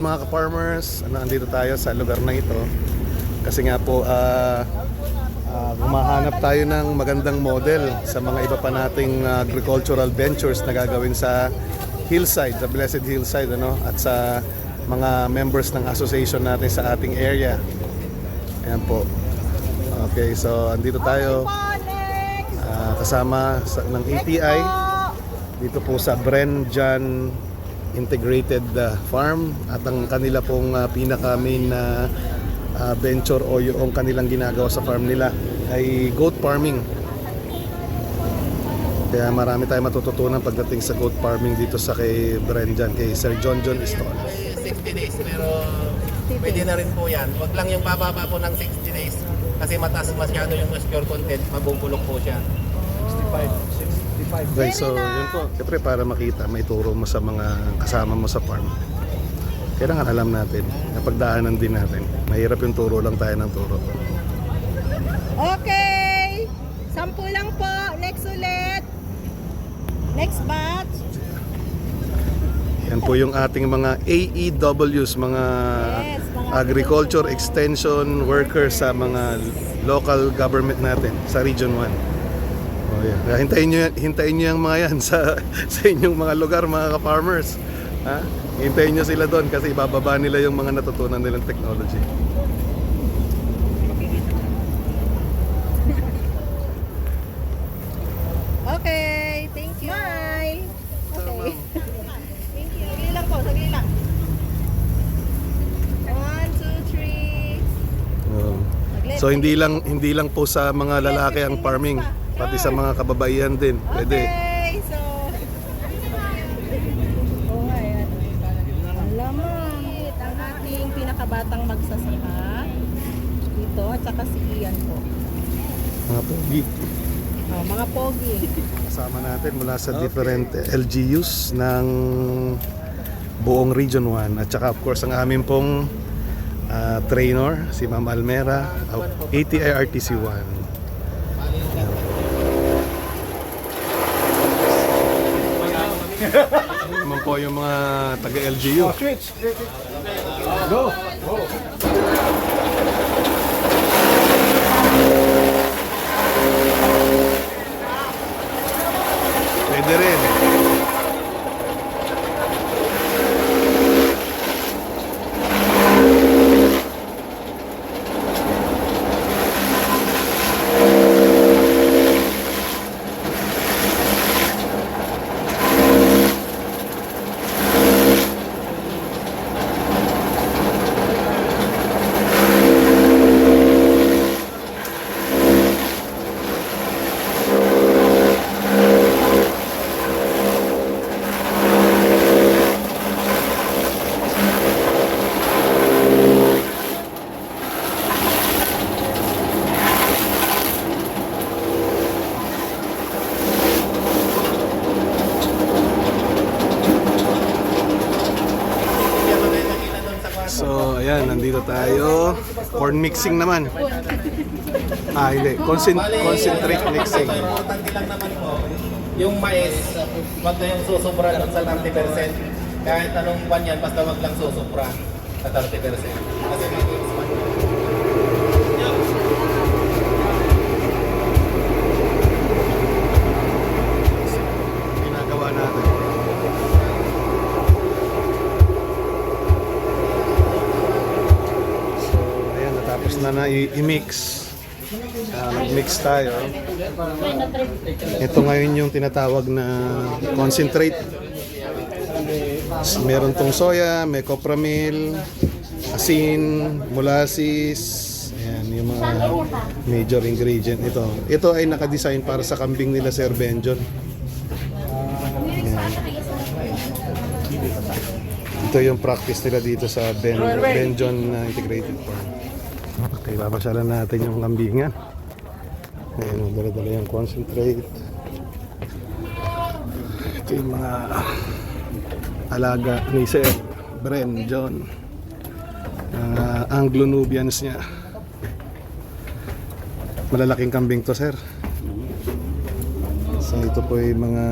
Mga ka-farmers, ano, andito tayo sa lugar na ito. Kasi nga po, ah ah, humahanap tayo ng magandang model sa mga iba pa nating agricultural ventures na gagawin sa hillside, sa Blessed Hillside, ano, at sa mga members ng association natin sa ating area. Ayan po. Okay, so andito tayo ah, kasama sa, ng ATI dito po sa Brenjan Integrated uh, Farm at ang kanila pong uh, pinaka main na uh, venture o yung kanilang ginagawa sa farm nila ay goat farming. Kaya marami tayong matututunan pagdating sa goat farming dito sa kay Brenjan, kay Sir John John Estones. 60 days pero pwede na rin po yan. Huwag lang yung bababa po ng 60 days kasi mataas masyado yung moisture content, mabubulok po siya. Okay, so yun po. Siyempre para makita, may turo mo sa mga kasama mo sa farm. Kailangan alam natin, napagdaanan din natin. Mahirap yung turo lang tayo ng turo. Okay. Sampu lang po. Next ulit. Next batch. Yan po yung ating mga AEWs, mga Yes, mga agriculture extension workers sa mga local government natin sa Region 1. Oh, yeah. Kaya hintayin nyo, hintayin nyo yung mga yan sa, sa inyong mga lugar, mga ka-farmers. Ha? Hintayin nyo sila doon kasi ibababa nila yung mga natutunan nilang technology. Okay. Thank you. Bye. Okay. Thank you. Sagli lang po. Sagli lang. One, two, three. Oh. So hindi lang hindi lang po sa mga lalaki ang farming, pati sa mga kababaihan din. Pwede. Okay. So. Oh, ayan. Alam mo. Ang ating pinakabatang magsasaka. Dito. At saka si Ian po. Mga pogi. Oh, mga pogi. Kasama natin mula sa different eh, LGUs ng buong Region 1 at saka of course ang aming pong ah, trainer si Ma'am Almera uh, ATI RTC 1 naman po yung mga taga LGU pwede rin Hindi ako na nakita doon sa kwarto. So, ayan, nandito tayo. Corn mixing naman. Ah, hindi. Concent- concentrate mixing. Ang importante lang naman po, yung mais, wag na yung susubra doon sa 30%. Kahit anong buwan yan, basta wag lang susubra sa 30%. Kasi. Ginagawa natin. So, ayan, natapos na na i-mix. Ah, nag-mix tayo. Ito ngayon yung tinatawag na concentrate. Meron tong soya, may copramil, asin, molasses, ayan, yung mga major ingredient ito. Ito ay nakadesign para sa kambing nila Sir Benjon. Ito yung practice nila dito sa Ben, Benjon uh, Integrated Farm. Okay, papasyalan natin yung kambingan. Ayan, dala-dala yung concentrate. Ito yung mga alaga ni Sir Bren John. Uh, Anglo-Nubians niya. Malalaking kambing to, sir. So ito po yung mga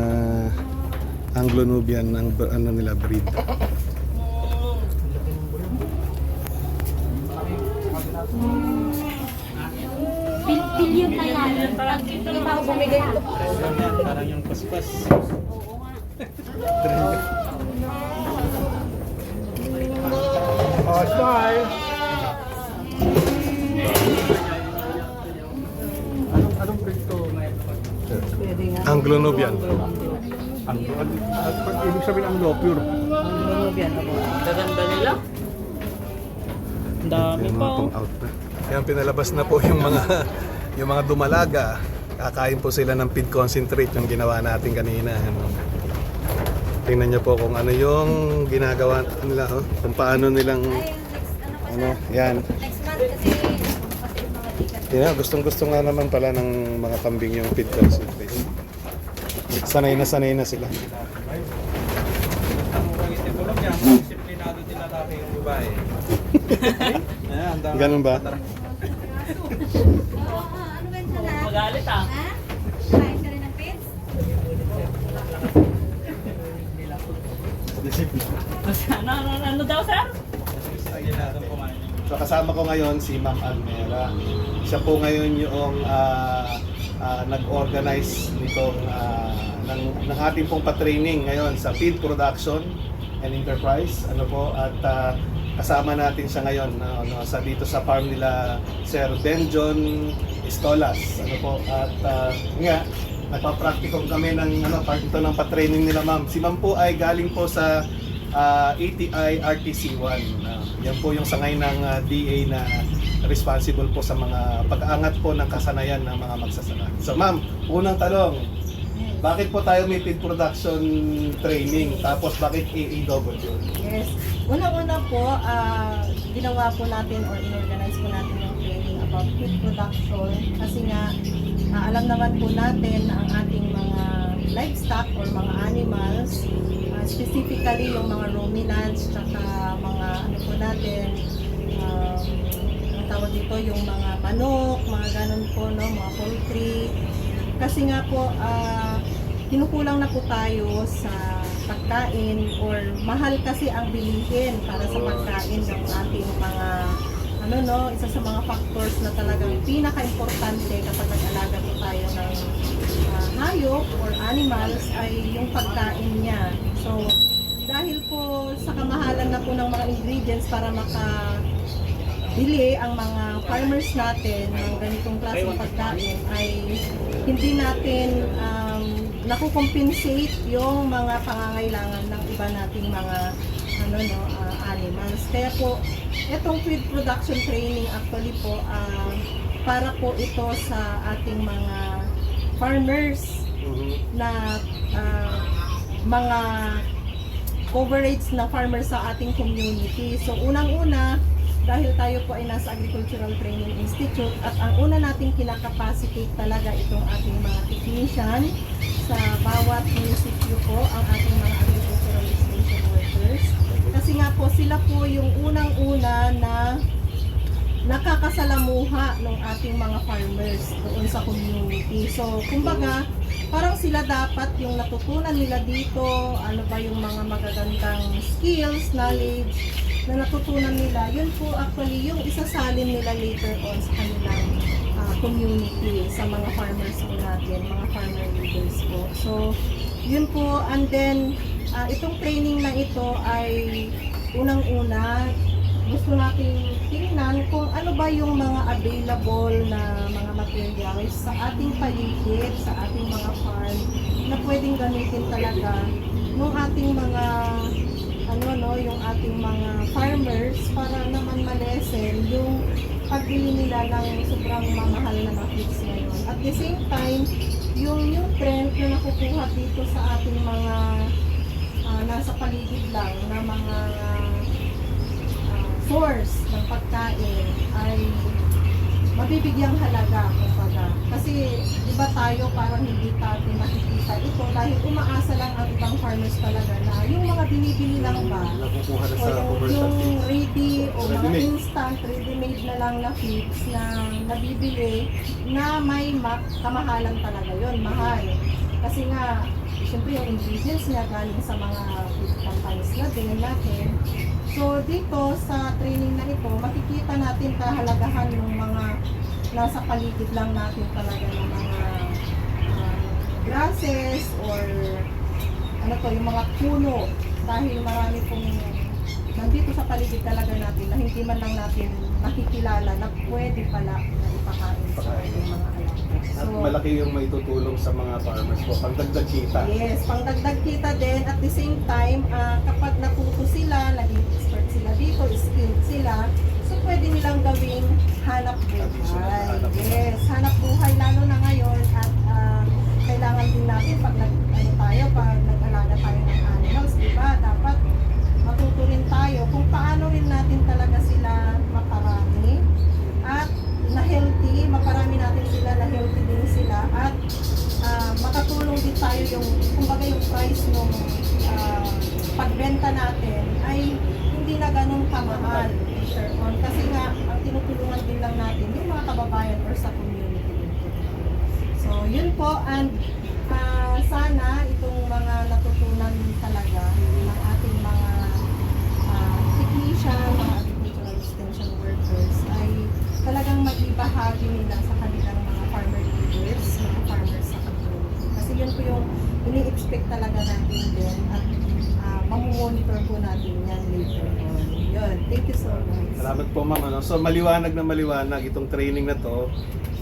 Anglo-Nubian ang ano nila breed. Hindi pa ako bumigay ito. Parang yung paspas. Oh, smile! Anong, anong breed to? Pwede nga. Anglo-Nubian. Ang, ang, ang, ang, ibig sabihin ang low pure. Nubian ako. Gaganda nila. Ang dami pa. oh. na. Yan, pinalabas na po yung mga yung mga dumalaga. Kakain po sila ng feed concentrate yung ginawa natin kanina. Ano. Tingnan niyo po kung ano yung ginagawa nila, oh. kung paano nilang ano, yan. Next month kasi. Yeah, gustong gusto nga naman pala ng mga kambing yung feed concentrate. Sanay na sanay na sila. Disiplinado din na dati yung ang dami. Ganun ba? Ano? Magalit ah. Ha? Kain ka rin ng pits? Ano, ano, ano daw sir? So kasama ko ngayon si Ma'am Almera. Siya po ngayon yung ah, ah, nag-organize nitong ah, ng, ng ating pong pa-training ngayon sa feed production and enterprise. Ano po at ah, kasama natin siya ngayon no, no, sa dito sa farm nila Sir Benjon Estolas. Ano po at ah, nga nagpa-practicum kami ng ano part ito ng pa-training nila ma'am. Si ma'am po ay galing po sa ah, ATI RTC1. Ah, yan po yung sangay ng ah, DA na responsible po sa mga pag-aangat po ng kasanayan ng mga magsasaka. So ma'am, unang tanong, bakit po tayo may feed production training? Tapos bakit AEW? Yes. Unang-una po, ah, ginawa po natin or inorganize po natin about food production kasi nga ah, alam naman po natin na ang ating mga livestock or mga animals, ah, specifically yung mga ruminants, tsaka mga ano po natin, um, ang tawag dito, yung mga manok, mga ganun po, no, mga poultry. Kasi nga po, ah, kinukulang na po tayo sa pagkain or mahal kasi ang bilihin para sa pagkain ng ating mga ano no, isa sa mga factors na talagang pinaka-importante kapag nag-alaga po tayo ng ah, hayop or animals ay yung pagkain niya. So, dahil po sa kamahalan na po ng mga ingredients para maka bili ang mga farmers natin ng ganitong klaseng pagkain ay hindi natin um, nakukompensate yung mga pangangailangan ng iba nating mga ano no ah, animals. Kaya po itong feed production training actually po ah, para po ito sa ating mga farmers na ah, mga coverage na farmers sa ating community. So unang-una, dahil tayo po ay nasa Agricultural Training Institute at ang una nating kinakapacitate talaga itong ating mga technician sa bawat munisipyo po ang ating mga agricultural extension workers. Kasi nga po sila po yung unang-una na nakakasalamuha ng ating mga farmers doon sa community. So, kumbaga, parang sila dapat yung natutunan nila dito, ano ba yung mga magagandang skills, knowledge na natutunan nila, yun po actually yung isasalin nila later on sa kanilang ah, community, sa mga farmers po natin, mga farmer leaders po. So, yun po, and then, ah, itong training na ito ay unang-una, gusto natin tingnan kung ano ba yung mga available na mga materials sa ating paligid, sa ating mga farm na pwedeng gamitin talaga ng ating mga ano no, yung ating mga farmers para naman malesen yung pagbili nila ng sobrang mamahal na feeds ngayon. At the same time, yung nutrient na nakukuha dito sa ating mga nasa paligid lang na mga ah, source ng pagkain ay mabibigyang halaga kumbaga. Kasi di ba tayo parang hindi natin nakikita ito dahil umaasa lang ang ibang farmers talaga na yung mga binibili lang ba Nakukuha na o sa yung, yung ready o mga instant, ready-made na lang na feeds na nabibili na may ma- kamahalan talaga yon mahal. Kasi nga, siyempre yung ingredients niya galing sa mga food companies na din natin. So dito sa training na ito, makikita natin kahalagahan ng mga nasa paligid lang natin talaga ng mga ah, grasses or ano to, yung mga puno dahil marami pong nandito sa paligid talaga natin na hindi man lang natin nakikilala na pwede pala na ipakain sa ating mga anak. At malaki yung may tutulong sa mga farmers po. Pagdagdag kita. Yes, pangdagdag kita din at the same time, ah, kapag natuto sila, naging expert sila dito, skilled sila, so pwede nilang gawing hanap buhay. Yes, hanap buhay lalo na ngayon at ah, kailangan din natin pag nag, ano tayo, pag nag-alaga tayo ng animals, di ba, dapat matuto rin tayo kung paano rin natin talaga sila maparami at na healthy, maparami natin sila na healthy din sila at ah, makatulong din tayo yung kumbaga yung price ng pagbenta natin ay hindi na ganun kamahal later on kasi nga ang tinutulungan din lang natin yung mga kababayan or sa community din po. So yun po and ah, sana itong mga natutunan talaga ng ating mga uh, technician, mga agricultural extension workers ay talagang maibahagi nila sa kanilang mga farmer leaders, mga farmers sa community. Kasi yun po yung ini-expect talaga natin din at uh, mamumonitor po natin yan later on. Yun, thank you so much. Salamat po ma'am. Ano? So maliwanag na maliwanag itong training na to.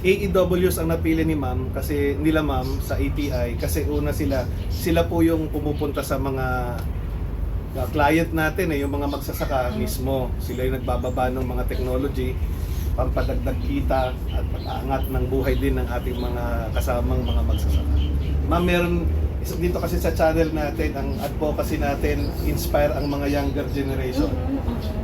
AEWs ang napili ni ma'am kasi nila ma'am sa API kasi una sila sila po yung pumupunta sa mga uh, client natin eh, yung mga magsasaka mismo. Sila yung nagbababa ng mga technology pampadagdag kita at pag-aangat ng buhay din ng ating mga kasamang mga magsasaka. Ma'am, meron isa dito kasi sa channel natin, ang advocacy natin, inspire ang mga younger generation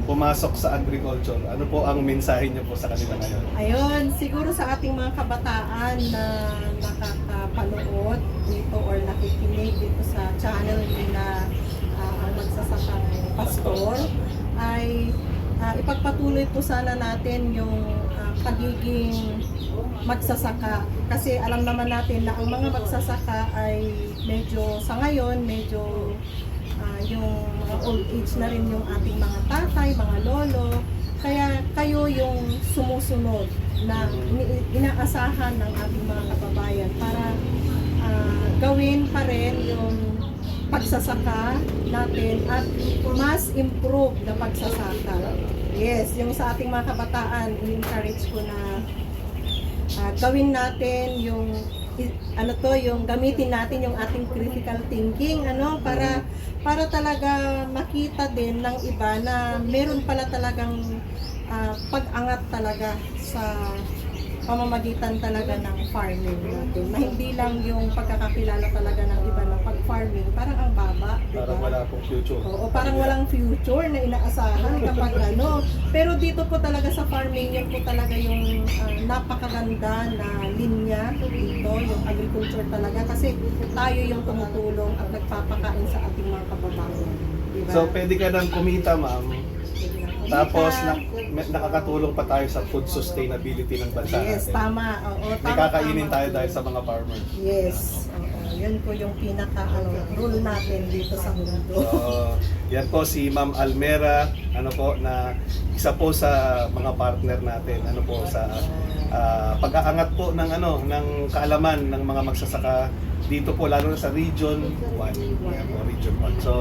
pumasok sa agriculture. Ano po ang mensahe niyo po sa kanila ngayon? Ayun, siguro sa ating mga kabataan na nakakapanood dito or nakikinig dito sa channel na ah, ang magsasakang pastor ay ah, ipagpatuloy po sana natin yung ah, pagiging magsasaka kasi alam naman natin na ang mga magsasaka ay medyo sa ngayon medyo ah, yung old age na rin yung ating mga tatay, mga lolo. Kaya kayo yung sumusunod na inaasahan ng ating mga kababayan para ah, gawin pa rin yung pagsasaka natin at mas improve na pagsasaka. Yes, yung sa ating mga kabataan, i-encourage ko na ah, gawin natin yung ano to yung gamitin natin yung ating critical thinking ano para para talaga makita din ng iba na meron pala talagang ah, pag-angat talaga sa pamamagitan talaga ng farming natin na hindi lang yung pagkakakilala talaga ng iba ng pag-farming parang ang baba di Para ba? wala pong future. Oo, parang walang future na inaasahan kapag ano. Pero dito po talaga sa farming, yun po talaga yung ah, napakaganda na linya dito, yung agriculture talaga. Kasi tayo yung tumutulong at nagpapakain sa ating mga kababayan. Diba? So pwede ka nang kumita ma'am, Na tapos na, may- nakakatulong pa tayo sa food sustainability ng bansa Yes, natin. tama. Oo, May tama, kakainin tama. tayo dahil sa mga farmers. Yes. Oo, yun po yung pinaka ano, rule natin dito sa mundo. So, yan po si Ma'am Almera, ano po na isa po sa mga partner natin, ano po sa ah, pag-aangat po ng ano ng kaalaman ng mga magsasaka dito po lalo na sa region 1. Yan po, region 1. So,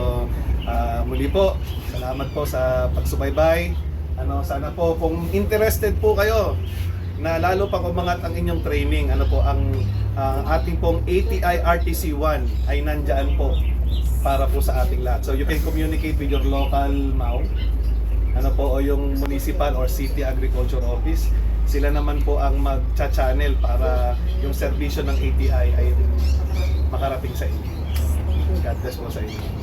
ah, muli po, salamat po sa pagsubaybay. Ano, sana po kung interested po kayo na lalo pang umangat ang inyong training, ano po ang ang ating pong ATI RTC1 ay nandyan po para po sa ating lahat. So you can communicate with your local MAU, ano po, o yung municipal or city agriculture office. Sila naman po ang mag-channel para yung serbisyo ng ATI ay makarating sa inyo. God bless po sa inyo.